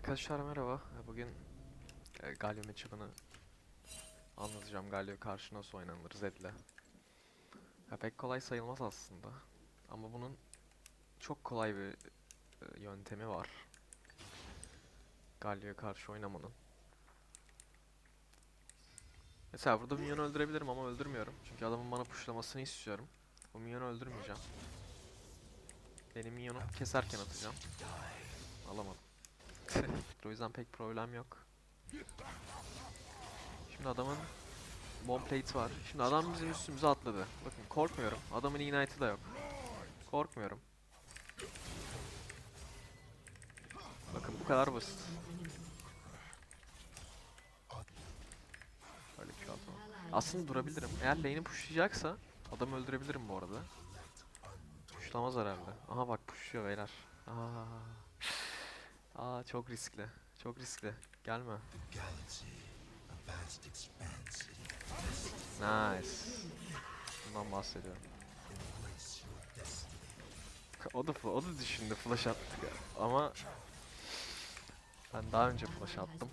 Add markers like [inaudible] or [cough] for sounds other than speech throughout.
Arkadaşlar merhaba. Bugün e, Galio matchup'ını anlatacağım. Galio karşı nasıl oynanır Zed'le. Pek kolay sayılmaz aslında. Ama bunun çok kolay bir e, yöntemi var. Galio'ya karşı oynamanın. Mesela burada minyonu öldürebilirim ama öldürmüyorum. Çünkü adamın bana pushlamasını istiyorum. Bu minyonu öldürmeyeceğim. Benim minyonu keserken atacağım. Alamadım. O yüzden pek problem yok. Şimdi adamın bomb plate var. Şimdi adam bizim üstümüze atladı. Bakın korkmuyorum. Adamın ignite'ı da yok. Korkmuyorum. Bakın bu kadar basit. Öyle bir şey. Aslında durabilirim. Eğer lane'i pushlayacaksa adamı öldürebilirim bu arada. Pushlamaz herhalde. Aha bak pushluyor beyler. Aa. Aa çok riskli. Çok riskli. Gelme. Nice. Bundan bahsediyorum. o da o da düşündü flash attı ya. Ama ben daha önce flash attım.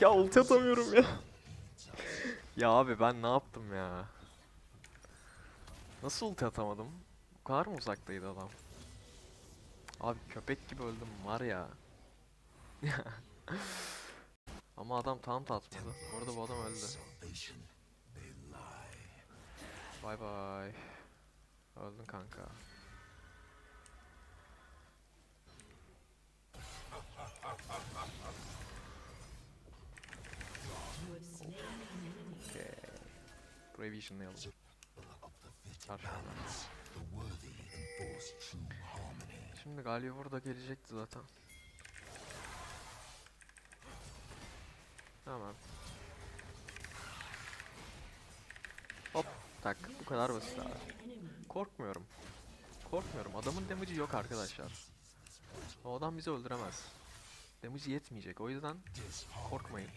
Ya ulti atamıyorum ya. [laughs] ya abi ben ne yaptım ya? Nasıl ulti atamadım? Bu kadar mı uzaktaydı adam? Abi köpek gibi öldüm var ya. [laughs] Ama adam tam da atmadı. Bu arada bu adam öldü. Bay bay. Öldün kanka. Okay. Burayı visionlayalım. Karşımda. Şimdi Galio burada gelecekti zaten. Tamam. Hop tak bu kadar basit abi. Korkmuyorum. Korkmuyorum. Adamın damage'i yok arkadaşlar. O adam bizi öldüremez. Damage'i yetmeyecek. O yüzden korkmayın.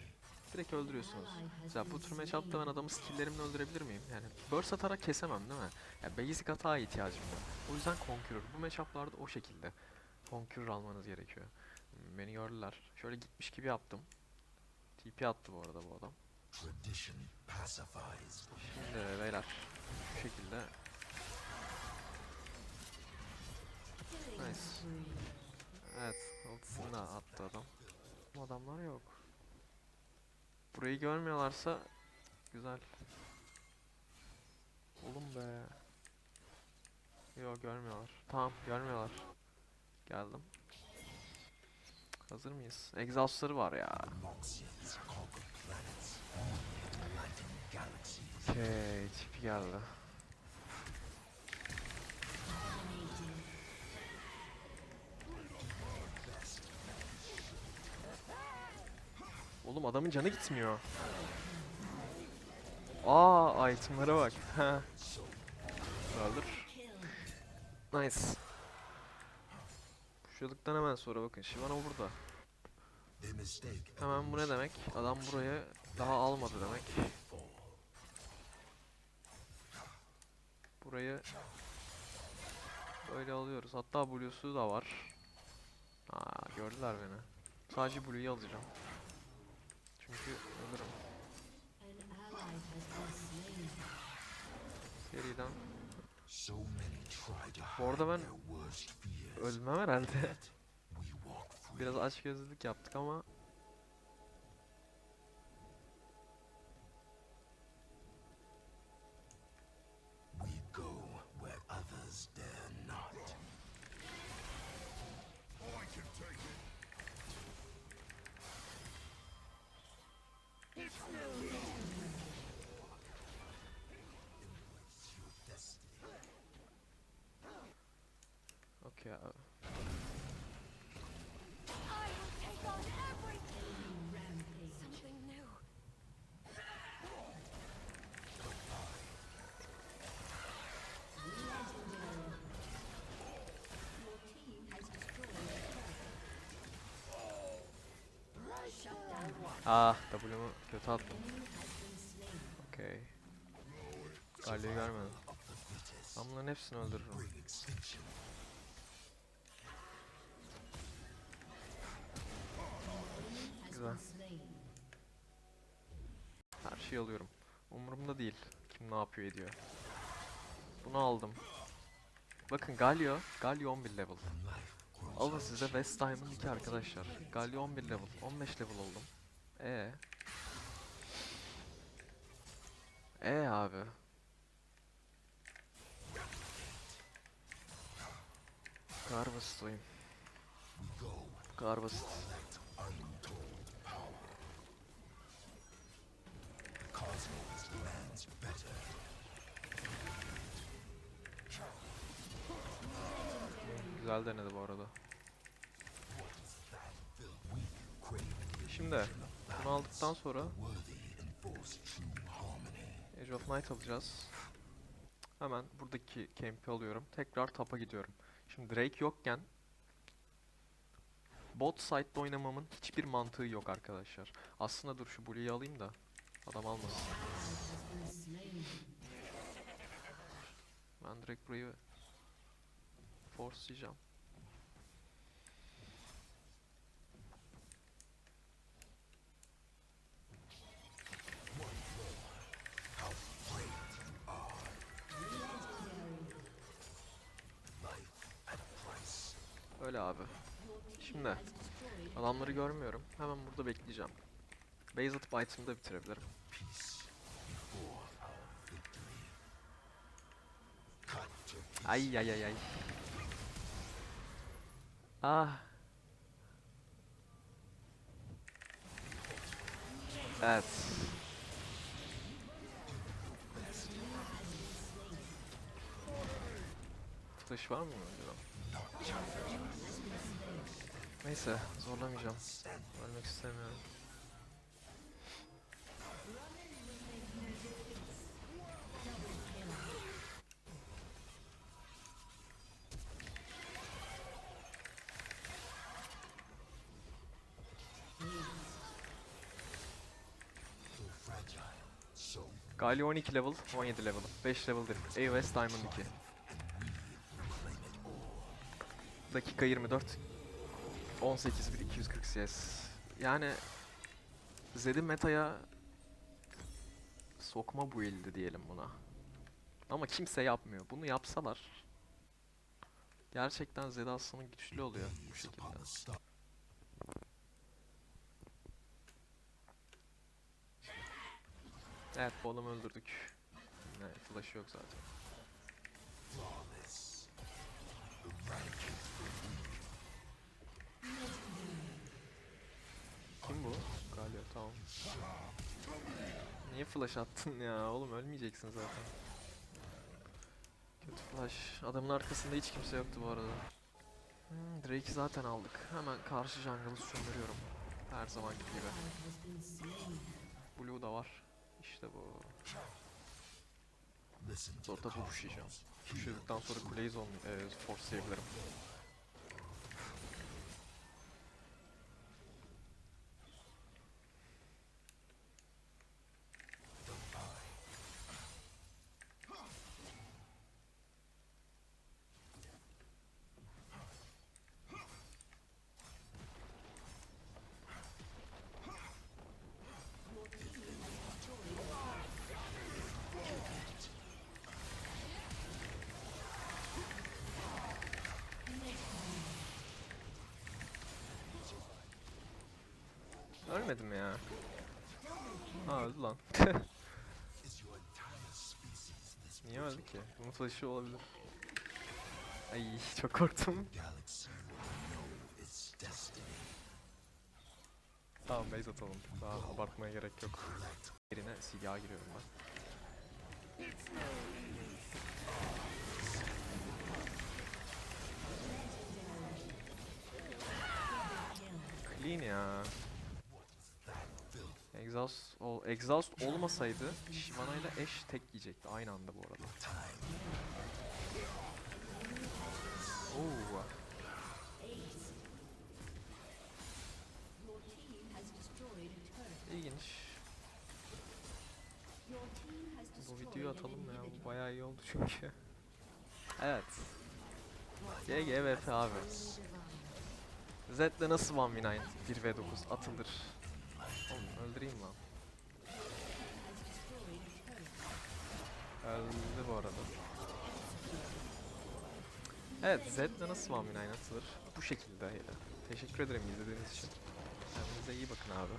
Direkt öldürüyorsunuz. Mesela bu tür matchup'ta ben adamı skill'lerimle öldürebilir miyim? Yani burst atarak kesemem değil mi? Ya basic atağa ihtiyacım var. O yüzden Conqueror. Bu matchup'larda o şekilde. Conqueror almanız gerekiyor. Beni gördüler. Şöyle gitmiş gibi yaptım. TP attı bu arada bu adam. Şimdi beyler bu şekilde. Nice. Evet, ultisini attı adam. Bu adamlar yok. Burayı görmüyorlarsa güzel. Oğlum be. Yok görmüyorlar. Tamam görmüyorlar. Geldim. Hazır mıyız? Exhaustları var ya. Okey, tipi geldi. Oğlum adamın canı gitmiyor. Aa, itemlara bak. [laughs] Ha. Öldür. Nice. Kuşladıktan hemen sonra bakın Shyvana burada. Hemen bu ne demek? Adam buraya daha almadı demek. Burayı böyle alıyoruz. Hatta Blue'su da var. Aa, gördüler beni. Sadece Blue'yu alacağım. Çünkü ölürüm. Seriden. Bu arada ben ölmem herhalde. [laughs] Biraz açgözlülük yaptık ama new. Ah W'mu kötü attım. Okey. Galio'yu görmedim. Ben hepsini öldürürüm. Şeyi alıyorum. Umurumda değil. Kim ne yapıyor ediyor. Bunu aldım. Bakın Galio, Galio 11 level. Alın size West Diamond 2 arkadaşlar. Galio 11 level, 15 level oldum. E. E abi. Bu kadar basit oyun. Bu kadar basit. Güzel denedi bu arada. Şimdi bunu aldıktan sonra Age of Night alacağız. Hemen buradaki camp'i alıyorum. Tekrar tapa gidiyorum. Şimdi Drake yokken bot side'da oynamamın hiçbir mantığı yok arkadaşlar. Aslında dur şu Blue'yu alayım da adam almasın. Ben direkt burayı forcelayacağım. Öyle abi. Şimdi adamları görmüyorum. Hemen burada bekleyeceğim. Base atıp item'ı da bitirebilirim. Ay ay ay ay. Ah. Evet. Flash var mı önceden? Neyse zorlamayacağım. Ölmek istemiyorum. Galio 12 level, 17 level, 5 level'dır. AOS Diamond 2. Dakika 24. 18 bir 240 CS. Yani Zed'i meta'ya sokma build'i diyelim buna. Ama kimse yapmıyor. Bunu yapsalar gerçekten Zed aslında güçlü oluyor bu şekilde. Evet bu öldürdük. Evet flash yok zaten. Kim bu? Galio tamam. Niye flash attın ya? Oğlum ölmeyeceksin zaten. Kötü flash. Adamın arkasında hiç kimse yoktu bu arada. Hmm, Drake'i zaten aldık. Hemen karşı jungle'ı sömürüyorum. Her zamanki gibi. Blue da var. İşte bu. Sonra da bu pushlayacağım. Pushladıktan sonra kuleyi zon e, forcelayabilirim. Ölmedim ya. Ha öldü lan. [laughs] Niye öldü ki? Bunun flash'ı olabilir. Ay çok korktum. Tamam base atalım. Daha abartmaya gerek yok. Yerine CDA giriyorum ben. Clean ya. Exhaust, ol, exhaust olmasaydı Shyvana ile Ashe tek yiyecekti aynı anda bu arada. Oo. İlginç. Bu videoyu atalım ya. Bu bayağı iyi oldu çünkü. Evet. GGVP abi. Z'le nasıl 1v9 1v9 atılır? Oğlum öldüreyim lan. Öldü bu arada. Evet Z'le nasıl 1v9 atılır? Bu şekilde. Teşekkür ederim izlediğiniz için. Kendinize iyi bakın abi.